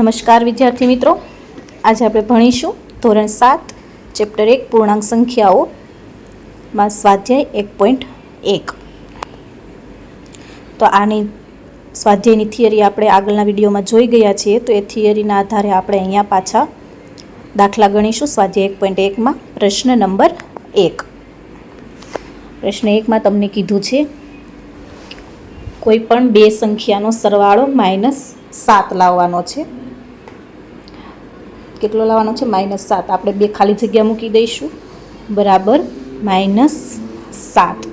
નમસ્કાર, વિદ્યાર્થી મિત્રો. આજે આપણે ભણીશું ધોરણ સાત, ચેપ્ટર એક, પૂર્ણાંક સંખ્યાઓ, માં સ્વાધ્યાય એક પોઈન્ટ એક. તો આની સ્વાધ્યાયની થિયરી આપણે આગળના વિડીયોમાં જોઈ ગયા છીએ. તો એ થિયરીના આધારે આપણે અહીંયા પાછા દાખલા ગણીશું સ્વાધ્યાય એક પોઈન્ટ એકમાં પ્રશ્ન નંબર એક. પ્રશ્ન એકમાં તમને કીધું છે, કોઈ પણ બે સંખ્યાનો સરવાળો માઇનસ સાત લાવવાનો છે. કેટલો લાવવાનો છે? માઇનસ સાત. આપણે બે ખાલી જગ્યા મૂકી દઈશું. બરાબર? માઇનસ સાત.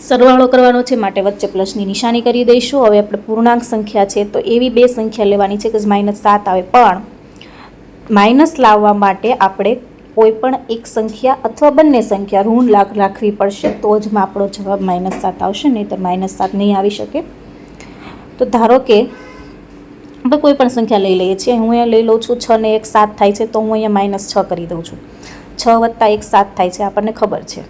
સરવાળો કરવાનો છે, માટે વચ્ચે પ્લસની નિશાની કરી દઈશું. હવે આપણે પૂર્ણાંક સંખ્યા છે, તો એવી બે સંખ્યા લેવાની છે કે માઇનસ સાત આવે. પણ માઇનસ લાવવા માટે આપણે કોઈ પણ એક સંખ્યા અથવા બંને સંખ્યા ઋણ લાખ રાખવી પડશે, તો જ આપણો જવાબ માઇનસ સાત આવશે નહીં તો માઇનસ સાત નહીં આવી શકે. તો ધારો કે આપણે કોઈ પણ સંખ્યા લઈ લઈએ છીએ. હું અહીંયા લઈ લઉં છું છ ને એક સાત થાય છે, તો હું અહીંયા માઇનસ છ કરી દઉં છું. છ વત્તા એક સાત થાય છે, આપણને ખબર છે.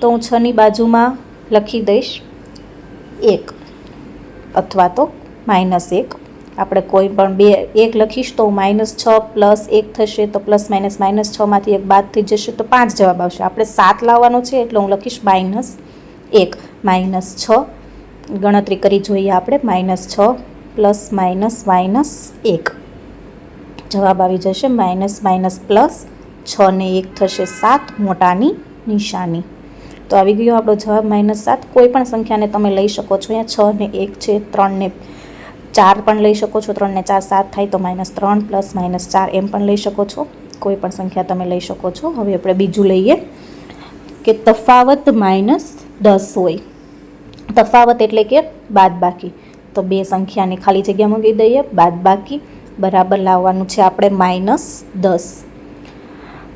તો હું છની બાજુમાં લખી દઈશ એક અથવા તો માઇનસ એક. આપણે કોઈ પણ બે, એક લખીશ તો માઇનસ છ પ્લસ એક થશે, તો પ્લસ માઇનસ માઇનસ છમાંથી એક બાદ થઈ જશે, તો પાંચ જવાબ આવશે. આપણે સાત લાવવાનો છે, એટલે હું લખીશ માઇનસ એક. માઇનસ છ. ગણતરી કરી જોઈએ આપણે માઇનસ છ પ્લસ માઇનસ માઇનસ એક. જવાબ આવી જશે માઇનસ માઇનસ પ્લસ છ ને એક થશે સાત, મોટાની નિશાની. તો આવી ગયો આપણો જવાબ માઇનસ સાત. કોઈ પણ સંખ્યાને તમે લઈ શકો છો. અહીંયા છ ને એક છે, ત્રણ ને ચાર પણ લઈ શકો છો. ત્રણ ને ચાર સાત થાય તો માઇનસ ત્રણ પ્લસ માઇનસ ચાર એમ પણ લઈ શકો છો. કોઈ પણ સંખ્યા તમે લઈ શકો છો. હવે આપણે બીજું લઈએ કે તફાવત માઇનસ દસ હોય. તફાવત એટલે કે બાદ બાકી તો બે સંખ્યાની ખાલી જગ્યા મૂકી દઈએ. બાદ બાકી બરાબર લાવવાનું છે આપણે માઇનસ દસ.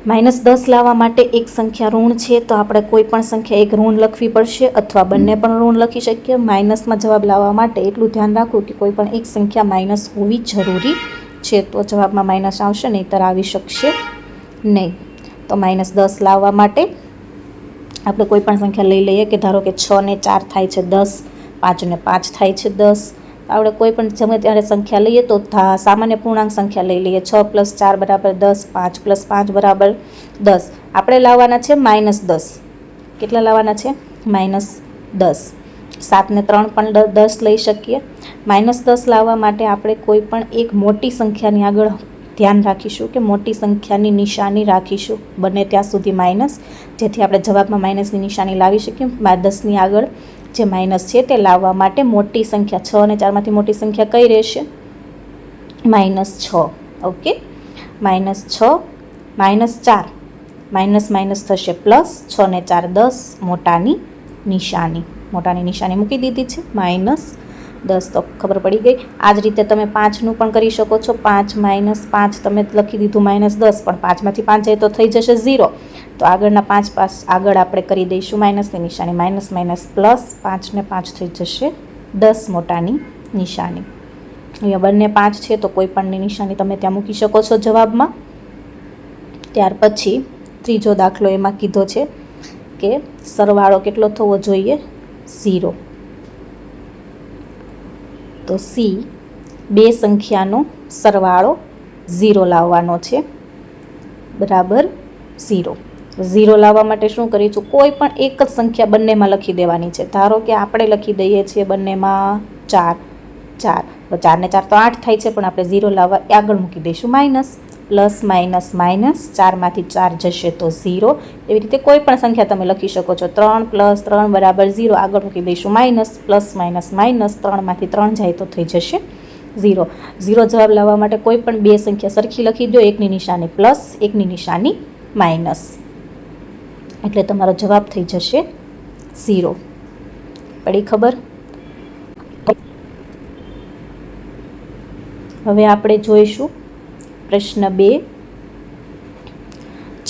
માઇનસ દસ લાવવા માટે એક સંખ્યા ઋણ છે તો આપણે કોઈ પણ સંખ્યા એક ઋણ લખવી પડશે અથવા બંને પણ ઋણ લખી શકીએ. માઇનસમાં જવાબ લાવવા માટે એટલું ધ્યાન રાખવું કે કોઈ પણ એક સંખ્યા માઇનસ હોવી જરૂરી છે તો જવાબમાં માઇનસ આવશે, નહીંતર આવી શકશે નહીં. તો માઇનસ દસ લાવવા માટે આપણે કોઈ પણ સંખ્યા લઈ લઈએ કે ધારો કે છ ને ચાર થાય છે દસ પાંચ ને પાંચ થાય છે દસ. આપણે કોઈ પણ ગમે ત્યારે સંખ્યા લઈએ તો સામાન્ય પૂર્ણાંક સંખ્યા લઈ લઈએ. છ પ્લસ ચાર બરાબર દસ, પાંચ પ્લસ પાંચ બરાબર દસ. આપણે લાવવાના છે માઇનસ દસ. કેટલા લાવવાના છે? માઇનસ દસ. સાતને ત્રણ પણ દસ લઈ શકીએ. માઇનસ દસ લાવવા માટે આપણે કોઈ પણ એક મોટી સંખ્યાની આગળ ધ્યાન રાખીશું કે મોટી સંખ્યાની નિશાની રાખીશું. બને ત્યાં સુધી માઇનસ જેથી આપણે જવાબમાં માઇનસની નિશાની લાવી શકીએ. દસની આગળ જે માઇનસ છે તે લાવવા માટે મોટી સંખ્યા છ અને ચારમાંથી મોટી સંખ્યા કઈ રહેશે? માઇનસ છ. ઓકે માઇનસ છ માઇનસ ચાર. માઇનસ માઇનસ થશે પ્લસ છ ને ચાર દસ. મોટાની નિશાની. મોટાની નિશાની મૂકી દીધી છે. માઇનસ દસ તો ખબર પડી ગઈ. આ જ રીતે તમે પાંચનું પણ કરી શકો છો. પાંચ માઇનસ પાંચ તમે લખી દીધું માઇનસ દસ, પણ પાંચમાંથી પાંચ જાય તો થઈ જશે ઝીરો. તો આગળના પાંચ પાસ આગળ આપણે કરી દઈશું માઇનસની નિશાની. માઇનસ માઇનસ પ્લસ પાંચને પાંચ થઈ જશે દસ મોટાની નિશાની. અહીંયા બંને પાંચ છે તો કોઈ પણની નિશાની તમે ત્યાં મૂકી શકો છો જવાબમાં. ત્યાર પછી ત્રીજો દાખલો એમાં કીધો છે કે સરવાળો કેટલો થવો જોઈએ? ઝીરો. તો સી બે સંખ્યાનો સરવાળો ઝીરો લાવવાનો છે. બરાબર ઝીરો ઝીરો લાવવા માટે શું કરીશું? કોઈ પણ એક જ સંખ્યા બંનેમાં લખી દેવાની છે. ધારો કે આપણે લખી દઈએ છીએ બંનેમાં ચાર. ચાર. ચારને ચાર તો આઠ થાય છે, પણ આપણે ઝીરો લાવવા આગળ મૂકી દઈશું. Minus plus, minus minus. ચારમાંથી ચાર જશે તો ઝીરો. એવી રીતે કોઈ પણ સંખ્યા તમે લખી શકો છો. ત્રણ પ્લસ ત્રણ બરાબર ઝીરો. આગળ મૂકી દઈશું માઇનસ, પ્લસ, માઇનસ માઇનસ. ત્રણમાંથી ત્રણ જાય તો થઈ જશે ઝીરો. ઝીરો જવાબ લાવવા માટે કોઈ પણ બે સંખ્યા સરખી લખી દો. એકની નિશાની પ્લસ, એકની નિશાની માઇનસ. એટલે તમારો જવાબ થઈ જશે ઝીરો. પડી ખબર? હવે આપણે જોઈશું પ્રશ્ન બે.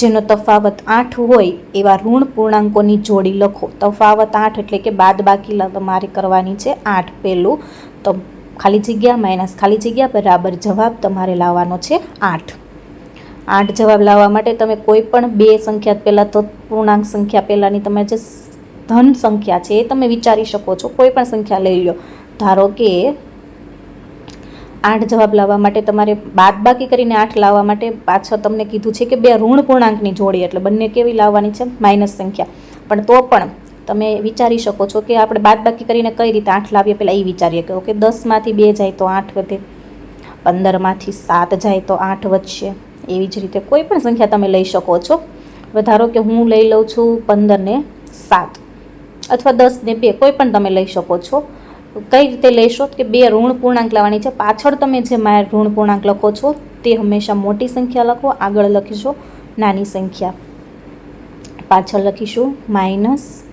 જેનો તફાવત આઠ હોય એવા ઋણ પૂર્ણાંકોની જોડી લખો. તફાવત આઠ એટલે કે બાદ બાકી તમારે કરવાની છે આઠ પહેલું. તો ખાલી જગ્યા માઇનસ ખાલી જગ્યા બરાબર જવાબ તમારે લાવવાનો છે આઠ. આઠ જવાબ લાવવા માટે તમે કોઈ પણ બે સંખ્યા પહેલાં તો પૂર્ણાંક સંખ્યા પહેલાંની તમે જે ધન સંખ્યા છે એ તમે વિચારી શકો છો. કોઈ પણ સંખ્યા લઈ લો. ધારો કે આઠ જવાબ લાવવા માટે તમારે બાદબાકી કરીને આઠ લાવવા માટે પાછળ તમને કીધું છે કે બે ઋણ પૂર્ણાંકની જોડી, એટલે બંને કેવી લાવવાની છે? માઇનસ સંખ્યા. પણ તો પણ તમે વિચારી શકો છો કે આપણે બાદબાકી કરીને કઈ રીતે આઠ લાવીએ પહેલાં એ વિચારીએ કે ઓકે, દસમાંથી બે જાય તો આઠ વધે, પંદરમાંથી સાત જાય તો આઠ વધશે. એવી જ રીતે કોઈ પણ સંખ્યા તમે લઈ શકો છો. વધારો કે હું લઈ લઉં છું પંદરને સાત અથવા દસ ને બે, કોઈ પણ તમે લઈ શકો છો. કઈ રીતે લેશો કે બે ઋણ પૂર્ણાંક લાવવાની છે? પાછળ તમે જે માય ઋણ પૂર્ણાંક લખો છો, તે હંમેશા મોટી સંખ્યા લખો, આગળ લખીશું નાની સંખ્યા. પાછળ લખીશું માઇનસ,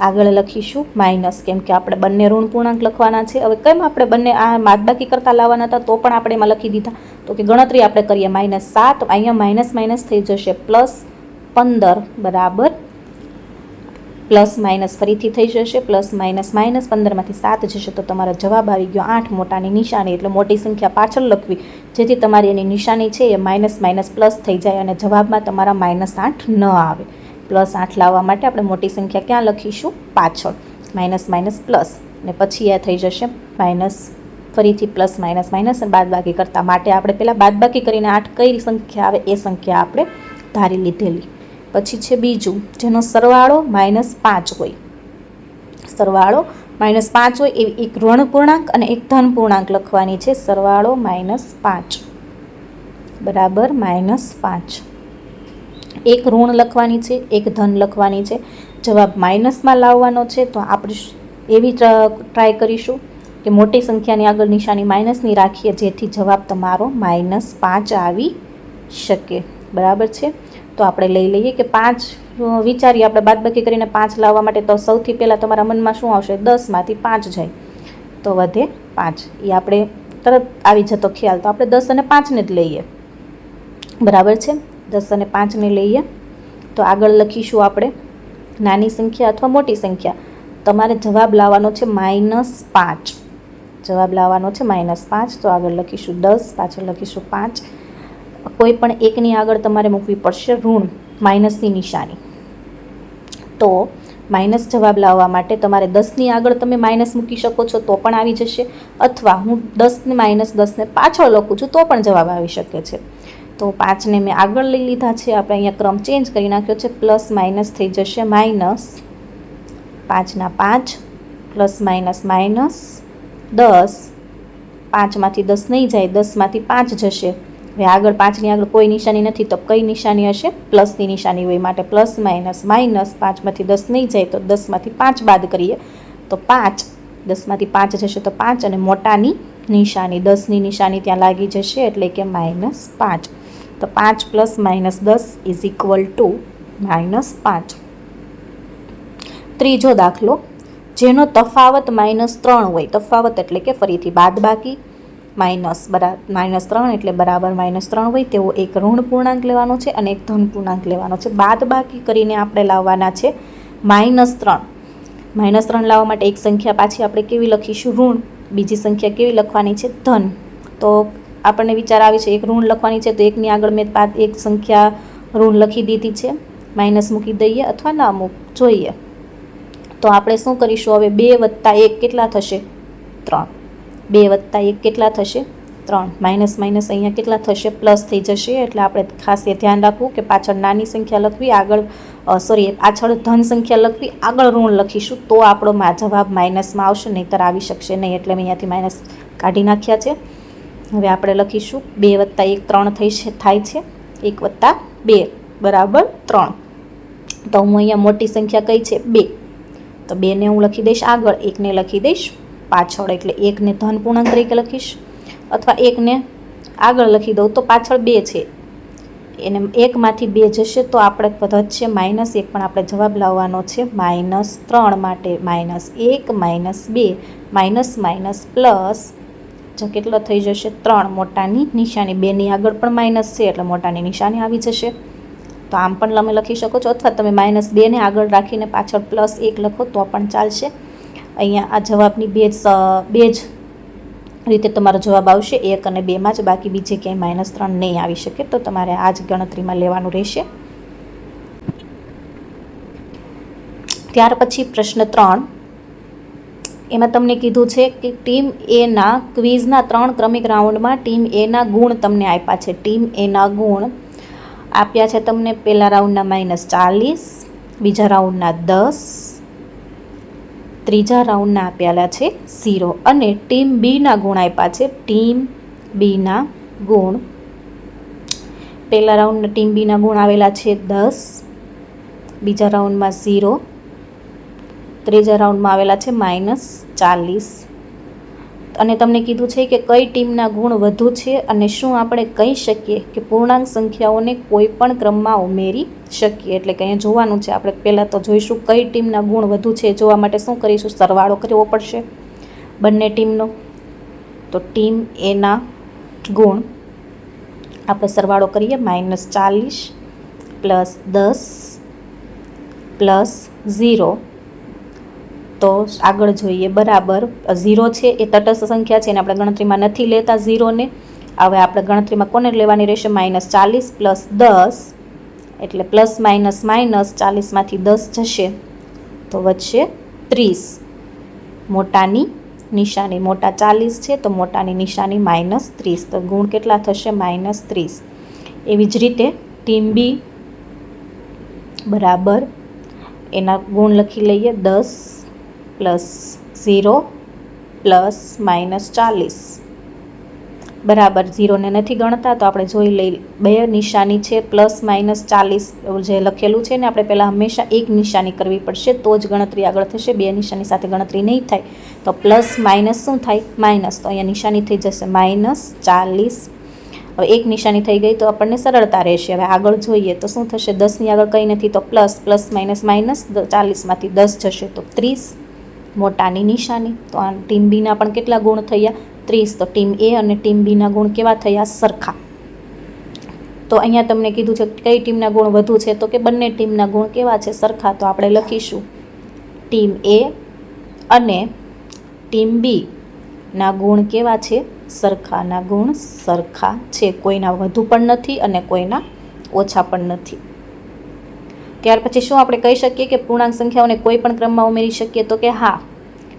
આગળ લખીશું માઇનસ, કેમ કે આપણે બંને ઋણ પૂર્ણાંક લખવાના છે. હવે કેમ આપણે બંને આ બાદબાકી કરતાં લાવવાના હતા, તો પણ આપણે એમાં લખી દીધા. તો કે ગણતરી આપણે કરીએ, માઇનસ સાત, અહીંયા માઇનસ માઇનસ થઈ જશે, પ્લસ પંદર, બરાબર? પ્લસ માઇનસ ફરીથી થઈ જશે, પ્લસ માઇનસ માઇનસ પંદરમાંથી સાત જશે, તો તમારો જવાબ આવી ગયો આઠ, મોટાની નિશાની, એટલે મોટી સંખ્યા પાછળ લખવી. જેથી તમારી એની નિશાની છે એ માઇનસ માઇનસ પ્લસ થઈ જાય અને જવાબમાં તમારા માઇનસ આઠ ન આવે. પ્લસ આઠ લાવવા માટે આપણે મોટી સંખ્યા ક્યાં લખીશું? પાછળ. Minus minus plus. ને પછી એ થઈ જશે માઇનસ. ફરીથી પ્લસ માઇનસ માઇનસ અને બાદબાકી કરતાં માટે આપણે પહેલાં બાદબાકી કરીને આઠ કઈ સંખ્યા આવે? એ સંખ્યા આપણે ધારી લીધેલી. પછી છે બીજું, જેનો સરવાળો માઇનસ પાંચ હોય. સરવાળો માઇનસ પાંચ હોય એવી એક ઋણ પૂર્ણાંક અને એક ધન પૂર્ણાંક લખવાની છે. સરવાળો માઇનસ પાંચ. બરાબર માઇનસ પાંચ. એક ઋણ લખવાની છે, એક ધન લખવાની છે. જવાબ માઇનસમાં લાવવાનો છે, તો આપણે એવી ટ્રાય કરીશું કે મોટી સંખ્યાની આગળ નિશાની માઇનસની રાખીએ, જેથી જવાબ તમારો માઇનસ પાંચ આવી શકે. બરાબર છે? તો આપણે લઈ લઈએ કે પાંચ વિચારીએ આપણે બાદબાકી કરીને પાંચ લાવવા માટે તો સૌથી પહેલાં તમારા મનમાં શું આવશે? દસમાંથી પાંચ જાય. તો વધે પાંચ. એ આપણે તરત આવી જતો ખ્યાલ. તો આપણે દસ અને પાંચને જ લઈએ. બરાબર છે? દસ અને પાંચને લઈએ. તો આગળ લખીશું આપણે નાની સંખ્યા અથવા મોટી સંખ્યા. તમારે જવાબ લાવવાનો છે માઇનસ પાંચ. જવાબ લાવવાનો છે માઇનસ પાંચ. તો આગળ લખીશું દસ, પાછળ લખીશું પાંચ. કોઈ પણ એકની આગળ તમારે મૂકવી પડશે ઋણ, માઇનસની નિશાની. તો માઇનસ જવાબ લાવવા માટે તમારે દસની આગળ તમે માઇનસ મૂકી શકો છો, તો પણ આવી જશે. અથવા હું દસને માઇનસ દસને પાછળ લખું છું, તો પણ જવાબ આવી શકે છે. તો પાંચને મેં આગળ લઈ લીધા છે, આપણે અહીંયા ક્રમ ચેન્જ કરી નાખ્યો છે, પ્લસ માઇનસ થઈ જશે માઇનસ પાંચના પાંચ, પ્લસ માઇનસ માઇનસ દસ. પાંચમાંથી દસ નહીં જાય, દસમાંથી પાંચ જશે. હવે આગળ પાંચની આગળ કોઈ નિશાની નથી, તો કઈ નિશાની હશે? પ્લસની નિશાની હોય માટે પ્લસ, માઇનસ માઇનસ, પાંચમાંથી દસ નહીં જાય તો દસમાંથી પાંચ બાદ કરીએ. તો પાંચ, દસમાંથી પાંચ જશે તો પાંચ અને મોટાની નિશાની, દસની નિશાની ત્યાં લાગી જશે એટલે કે માઇનસ પાંચ. તો પાંચ પ્લસ માઇનસ દસ ઇઝ ઇક્વલ ટુ માઇનસ પાંચ. ત્રીજો દાખલો, જેનો તફાવત માઇનસ ત્રણ હોય, તફાવત એટલે કે ફરીથી બાદ બાકી માઇનસ બરા, માઇનસ ત્રણ એટલે બરાબર માઇનસ ત્રણ હોય તેવો એક ઋણ પૂર્ણાંક લેવાનો છે અને એક ધન પૂર્ણાંક લેવાનો છે. બાદ બાકી કરીને આપણે લાવવાના છે માઇનસ ત્રણ. માઇનસ ત્રણ લાવવા માટે એક સંખ્યા પાછી આપણે કેવી લખીશું? ઋણ. બીજી સંખ્યા કેવી લખવાની છે? ધન. તો આપણને વિચાર આવે છે, એક ઋણ લખવાની છે તો એકની આગળ મેં એક સંખ્યા ઋણ લખી દીધી છે. માઇનસ મૂકી દઈએ અથવા ના મૂક, જોઈએ. તો આપણે શું કરીશું? હવે બે વત્તા એક કેટલા થશે? ત્રણ. બે વત્તા એક કેટલા થશે? ત્રણ. માઇનસ માઇનસ અહીંયા કેટલા થશે? પ્લસ થઈ જશે. એટલે આપણે ખાસ એ ધ્યાન રાખવું કે પાછળ નાની સંખ્યા લખવી, આગળ સોરી પાછળ ધન સંખ્યા લખવી, આગળ ઋણ લખીશું તો આપણો જવાબ માઇનસમાં આવશે, નહીંતર આવી શકશે નહીં. એટલે મેં અહીંયાથી માઇનસ કાઢી નાખ્યા છે. હવે આપણે લખીશું બે વત્તા એક ત્રણ થઈ છે, થાય છે. એક વત્તા બે. બરાબર? ત્રણ. તો હું અહીંયા મોટી સંખ્યા કઈ છે? બે. તો બેને હું લખી દઈશ આગળ. એકને લખી દઈશ પાછળ એટલે એકને ધન પૂર્ણાંક તરીકે લખીશ, અથવા એકને આગળ લખી દઉં તો પાછળ બે છે. એને એકમાંથી બે જશે તો આપણે વધશે માઇનસ એક, પણ આપણે જવાબ લાવવાનો છે માઇનસ ત્રણ માટે માઇનસ એક, માઇનસ બે, માઇનસ માઇનસ પ્લસ, જો કેટલો થઈ જશે ત્રણ. મોટાની નિશાની બેની આગળ પણ માઇનસ છે, એટલે મોટાની નિશાની આવી જશે. તો આમ પણ તમે લખી શકો છો, અથવા તમે માઇનસ બેને આગળ રાખીને પાછળ પ્લસ એક લખો તો પણ ચાલશે. અહીંયા આ જવાબની બે જ બે જ રીતે તમારો જવાબ આવશે. એક અને બેમાં જ, બાકી બીજે ક્યાંય માઇનસ ત્રણ નહીં આવી શકે, તો તમારે આ જ ગણતરીમાં લેવાનું રહેશે. ત્યાર પછી પ્રશ્ન ત્રણ. એમાં તમને કીધું છે કે ટીમ એના ક્વિઝના ત્રણ ક્રમિક રાઉન્ડમાં ટીમ એના ગુણ તમને આપ્યા છે. ટીમ એના ગુણ આપ્યા છે તમને પહેલા રાઉન્ડના માઇનસ ચાલીસ, બીજા રાઉન્ડના દસ ત્રીજા રાઉન્ડના આપેલા છે ઝીરો અને ટીમ બીના ગુણ આપ્યા છે. ટીમ બીના ગુણ. પહેલા રાઉન્ડના ટીમ બીના ગુણ આવેલા છે દસ. બીજા રાઉન્ડમાં ઝીરો. ત્રીજા રાઉન્ડમાં આવેલા છે માઇનસ ચાલીસ. અને તમને કીધું છે કે કઈ ટીમના ગુણ વધુ છે અને શું આપણે કહી શકીએ કે પૂર્ણાંક સંખ્યાઓને કોઈ પણ ક્રમમાં ઉમેરી શકીએ? એટલે કે અહીંયા જોવાનું છે, આપણે પહેલાં તો જોઈશું કઈ ટીમના ગુણ વધુ છે, જોવા માટે શું કરીશું? સરવાળો કરવો પડશે બંને ટીમનો. તો ટીમ એના ગુણ આપણે સરવાળો કરીએ, માઇનસ ચાલીસ પ્લસ દસ પ્લસ ઝીરો. તો આગળ જોઈએ, બરાબર. ઝીરો છે એ તટસ્થ સંખ્યા છે એને આપણે ગણતરીમાં નથી લેતા ઝીરોને. હવે આપણે ગણતરીમાં કોને લેવાની રહેશે? માઇનસ ચાલીસ પ્લસ દસ, એટલે પ્લસ માઇનસ માઇનસ ચાલીસમાંથી દસ જશે. તો વધશે ત્રીસ. મોટાની નિશાની મોટા ચાલીસ છે, તો મોટાની નિશાની માઇનસ ત્રીસ. તો ગુણ કેટલા થશે? માઇનસ ત્રીસ. એવી જ રીતે ટીમ બી. બરાબર. એના ગુણ લખી લઈએ. દસ પ્લસ ઝીરો પ્લસ માઇનસ ચાલીસ. બરાબર ઝીરોને નથી ગણતા, તો આપણે જોઈ લઈ, બે નિશાની છે, પ્લસ માઇનસ ચાલીસ જે લખેલું છે ને, આપણે પહેલાં હંમેશા એક નિશાની કરવી પડશે, તો જ ગણતરી આગળ થશે, બે નિશાની સાથે ગણતરી નહીં થાય, તો પ્લસ માઇનસ શું થાય? માઇનસ. તો અહીંયા નિશાની થઈ જશે માઇનસ ચાલીસ. હવે એક નિશાની થઈ ગઈ તો આપણને સરળતા રહેશે. હવે આગળ જોઈએ તો શું થશે? દસની આગળ કંઈ નથી, તો પ્લસ પ્લસ માઇનસ માઇનસ ચાલીસમાંથી દસ જશે, તો ત્રીસ. મોટાની નિશાની. તો આ ટીમ બીના પણ કેટલા ગુણ થયા? ત્રીસ. તો ટીમ એ અને ટીમ બીના ગુણ કેવા થયા? સરખા. તો અહીંયા તમને કીધું છે કઈ ટીમના ગુણ વધુ છે? તો કે બંને ટીમના ગુણ કેવા છે? સરખા. તો આપણે લખીશું. ટીમ એ અને ટીમ બી ગુણ કેવા છે? સરખાના ગુણ સરખા છે. કોઈના વધુ પણ નથી અને કોઈના ઓછા પણ નથી. ત્યાર પછી શું આપણે કહી શકીએ કે પૂર્ણાંક સંખ્યાઓને કોઈ પણ ક્રમમાં ઉમેરી શકીએ તો કે હા.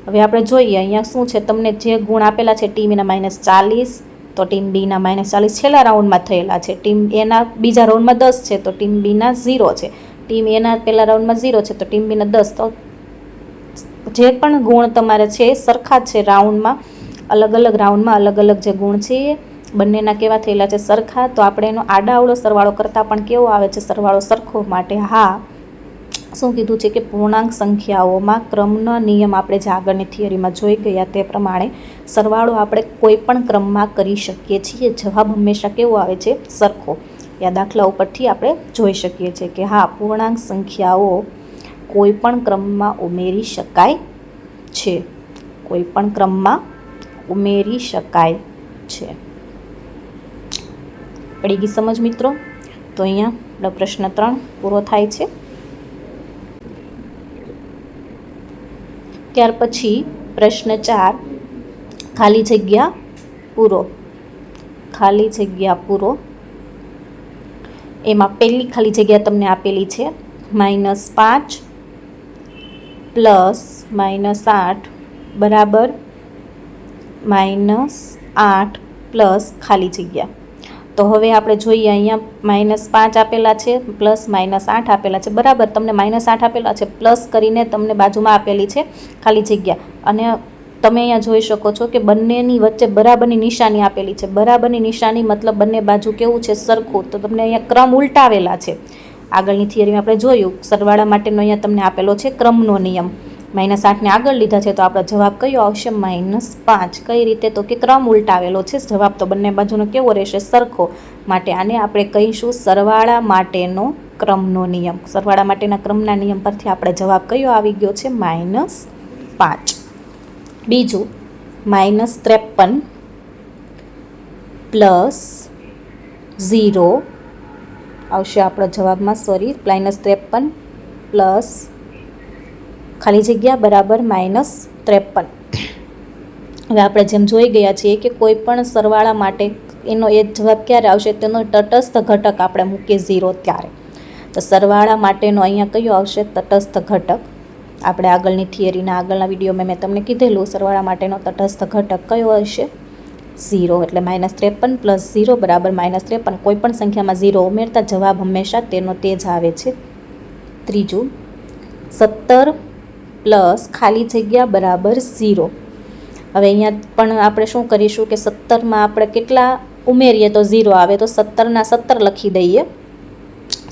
હવે આપણે જોઈએ, અહીંયા શું છે? તમને જે ગુણ આપેલા છે, ટીમ એના માઇનસ ચાલીસ, તો ટીમ બીના માઇનસ ચાલીસ છેલ્લા રાઉન્ડમાં થયેલા છે. ટીમ એના બીજા રાઉન્ડમાં દસ છે, તો ટીમ બીના ઝીરો છે. ટીમ એના પહેલા રાઉન્ડમાં ઝીરો છે, તો ટીમ બીના દસ. તો જે પણ ગુણ તમારે છે, સરખા જ છે રાઉન્ડમાં અલગ અલગ રાઉન્ડમાં અલગ અલગ જે ગુણ છે એ બંનેના કેવા થયેલા છે સરખા, તો આપણે એનો આડાઅવળો સરવાળો કરતાં પણ કેવો આવે છે સરવાળો સરખો માટે? હા, શું કીધું છે કે પૂર્ણાંક સંખ્યાઓમાં ક્રમનો નિયમ આપણે જે આગળની થિયરીમાં જોઈ ગયા તે પ્રમાણે સરવાળો આપણે કોઈ પણ ક્રમમાં કરી શકીએ છીએ. જવાબ હંમેશા કેવો આવે છે? સરખો. યા દાખલા ઉપરથી આપણે જોઈ શકીએ છીએ કે હા, પૂર્ણાંક સંખ્યાઓ કોઈ પણ ક્રમમાં ઉમેરી શકાય છે. કોઈ પણ ક્રમમાં ઉમેરી શકાય છે. પડી ગઈ સમજ મિત્રો. તો અહીંયા પ્રશ્ન ત્રણ પૂરો થાય છે. ત્યાર પછી પ્રશ્ન ચાર, ખાલી જગ્યા પૂરો. ખાલી જગ્યા પૂરો. એમાં પહેલી ખાલી જગ્યા તમને આપેલી છે. માઇનસ પાંચ પ્લસ માઇનસ આઠ બરાબર માઇનસ આઠ પ્લસ ખાલી જગ્યા. તો હવે આપણે જોઈએ અહીંયા માઇનસ પાંચ આપેલા છે પ્લસ માઇનસ આઠ આપેલા છે. બરાબર, તમને માઇનસ આઠ આપેલા છે પ્લસ કરીને તમને બાજુમાં આપેલી છે ખાલી જગ્યા. અને તમે અહીંયા જોઈ શકો છો કે બંનેની વચ્ચે બરાબરની નિશાની આપેલી છે. બરાબરની નિશાની મતલબ બંને બાજુ કેવું છે? સરખું. તો તમને અહીંયા ક્રમ ઉલટાવેલા છે. આગળની થિયરીમાં આપણે જોયું, સરવાળા માટેનો અહીંયા તમને આપેલો છે ક્રમનો નિયમ. માઇનસ આઠને આગળ લીધા છે, તો આપણો જવાબ કયો આવશે? માઇનસ પાંચ. કઈ રીતે? તો કે ક્રમ ઉલટાવેલો છે. જવાબ તો બંને બાજુનો કેવો રહેશે? સરખો. માટે આને આપણે કહીશું સરવાળા માટેનો ક્રમનો નિયમ. સરવાળા માટેના ક્રમના નિયમ પરથી આપણે જવાબ કયો આવી ગયો છે? માઇનસ પાંચ. બીજું, માઇનસ ત્રેપન પ્લસ ઝીરો. આવશે આપણો જવાબમાં, સોરી, માઇનસ ત્રેપન પ્લસ ખાલી જગ્યા બરાબર માઇનસ ત્રેપન. હવે આપણે જેમ જોઈ ગયા છીએ કે કોઈ પણ સરવાળા માટે એનો એ જવાબ ક્યારે આવશે? તેનો તટસ્થ ઘટક આપણે મૂકીએ ઝીરો ત્યારે. તો સરવાળા માટેનો અહીંયા કયો આવશે? તટસ્થ ઘટક. આપણે આગળની થિયરીના આગળના વિડીયોમાં મેં તમને કીધેલું, સરવાળા માટેનો તટસ્થ ઘટક કયો હશે? ઝીરો, એટલે માઇનસ ત્રેપન પ્લસ ઝીરો બરાબર માઇનસ ત્રેપન. કોઈ પણ સંખ્યામાં ઝીરો ઉમેરતા જવાબ હંમેશા તેનો તે જ આવે છે. ત્રીજું, સત્તર પ્લસ ખાલી જગ્યા બરાબર ઝીરો. હવે અહીંયા પણ આપણે શું કરીશું કે સત્તરમાં આપણે કેટલા ઉમેરીએ તો ઝીરો આવે, તો સત્તરના સત્તર લખી દઈએ.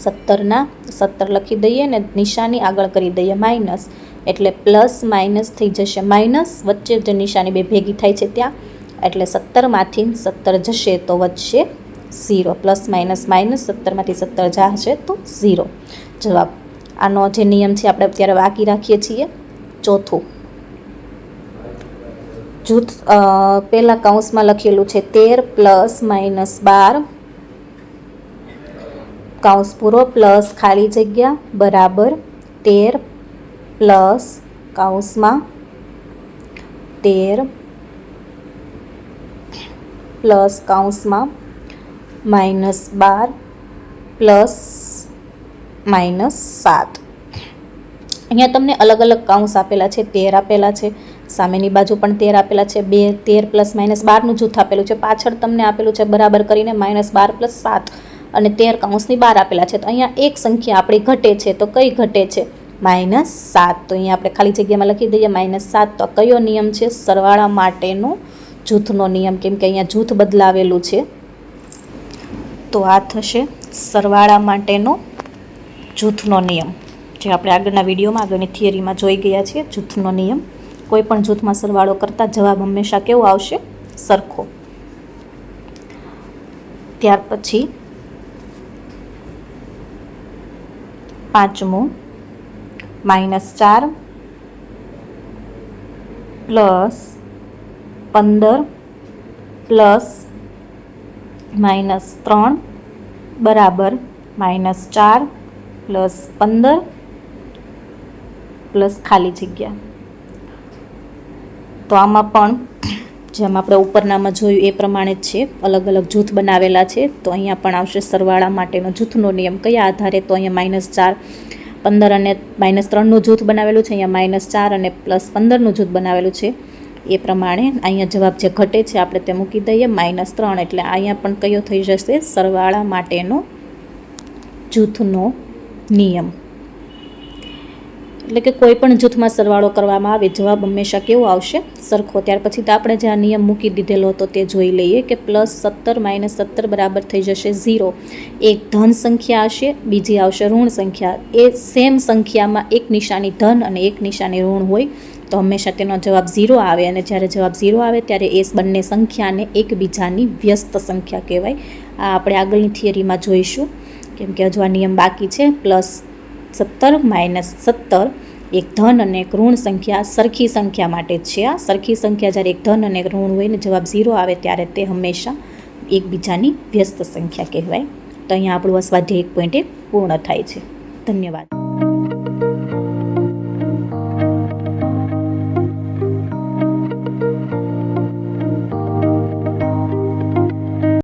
સત્તરના સત્તર લખી દઈએ ને નિશાની આગળ કરી દઈએ માઇનસ. એટલે પ્લસ માઇનસ થઈ જશે. માઇનસ વચ્ચે જે નિશાની બે ભેગી થાય છે ત્યાં, એટલે સત્તરમાંથી સત્તર જશે તો વધશે ઝીરો. પ્લસ માઇનસ માઇનસ સત્તરમાંથી સત્તર જશે તો ઝીરો. જવાબ. આનો જે નિયમ છે આપણે અત્યારે બાકી રાખીએ છીએ. ચોથું. જૂથ પહેલા કૌંસમાં લખેલું છે તેર પ્લસ માઇનસ બાર. કૌંસ પૂરો પ્લસ ખાલી જગ્યા બરાબર તેર પ્લસ કૌંસમાં તેર પ્લસ કૌંસમાં માઇનસ બાર પ્લસ માઇનસ સાત. અહીંયા તમને અલગ અલગ કાઉન્સ આપેલા છે, તેર આપેલા છે, સામેની બાજુ પણ તેર આપેલા છે, બે, તેર પ્લસ માઇનસ બારનું જૂથ આપેલું છે, પાછળ તમને આપેલું છે બરાબર કરીને માઇનસ બાર પ્લસ સાત અને તેર કાઉન્સની બાર આપેલા છે. તો અહીંયા એક સંખ્યા આપણી ઘટે છે, તો કઈ ઘટે છે? માઇનસ સાત. તો અહીંયા આપણે ખાલી જગ્યામાં લખી દઈએ માઇનસ સાત. તો કયો નિયમ છે? સરવાળા માટેનો જૂથનો નિયમ. કેમ કે અહીંયા જૂથ બદલાવેલું છે. તો આ થશે સરવાળા માટેનો જૂથનો નિયમ. જે આપણે આગળના વિડીયોમાં આગળની થિયરીમાં જોઈ ગયા છીએ, જૂથનો નિયમ. કોઈ પણ જૂથમાં સરવાળો કરતાં જવાબ હંમેશા કેવો આવશે? સરખો. ત્યાર પછી પાંચમું, માઇનસ ચાર પ્લસ પંદર પ્લસ માઇનસ ત્રણ બરાબર માઇનસ ચાર પ્લસ પંદર પ્લસ ખાલી જગ્યા. તો આમાં પણ જેમ આપણે ઉપરનામાં જોયું એ પ્રમાણે જ છે. અલગ અલગ જૂથ બનાવેલા છે. તો અહીંયા પણ આવશે સરવાળા માટેનો જૂથનો નિયમ. કયા આધારે? તો અહીંયા માઇનસ ચાર, પંદર અને માઇનસ ત્રણનું જૂથ બનાવેલું છે. અહીંયા માઇનસ ચાર અને પ્લસ પંદરનું જૂથ બનાવેલું છે. એ પ્રમાણે અહીંયા જવાબ જે ઘટે છે આપણે તે મૂકી દઈએ. માઇનસ ત્રણ એટલે અહીંયા પણ કયો થઈ જશે? સરવાળા માટેનો જૂથનો નિયમ. એટલે કે કોઈ પણ જૂથમાં સરવાળો કરવામાં આવે, જવાબ હંમેશા કેવો આવશે? સરખો. ત્યાર પછી તો આપણે જે આ નિયમ મૂકી દીધેલો હતો તે જોઈ લઈએ કે પ્લસ સત્તર માઇનસ સત્તર બરાબર થઈ જશે ઝીરો. એક ધન સંખ્યા હશે, બીજી આવશે ઋણ સંખ્યા. એ સેમ સંખ્યામાં એક નિશાની ધન અને એક નિશાની ઋણ હોય તો હંમેશા તેનો જવાબ ઝીરો આવે અને જ્યારે જવાબ ઝીરો આવે ત્યારે એ બંને સંખ્યાને એકબીજાની વ્યસ્ત સંખ્યા કહેવાય. આ આપણે આગળની થિયરીમાં જોઈશું. કેમ કે હજુ આ નિયમ બાકી છે. પ્લસ સત્તર માઇનસ સત્તર એક ધન અને એક ઋણ સંખ્યા સરખી સંખ્યા માટે છે આ. સરખી સંખ્યા જ્યારે એક ધન અને એક ઋણ હોય ને જવાબ ઝીરો આવે ત્યારે તે હંમેશા એકબીજાની વ્યસ્ત સંખ્યા કહેવાય. તો અહીંયા આપણું આ સ્વાધ્યાય એક પોઈન્ટ પૂર્ણ થાય છે. ધન્યવાદ.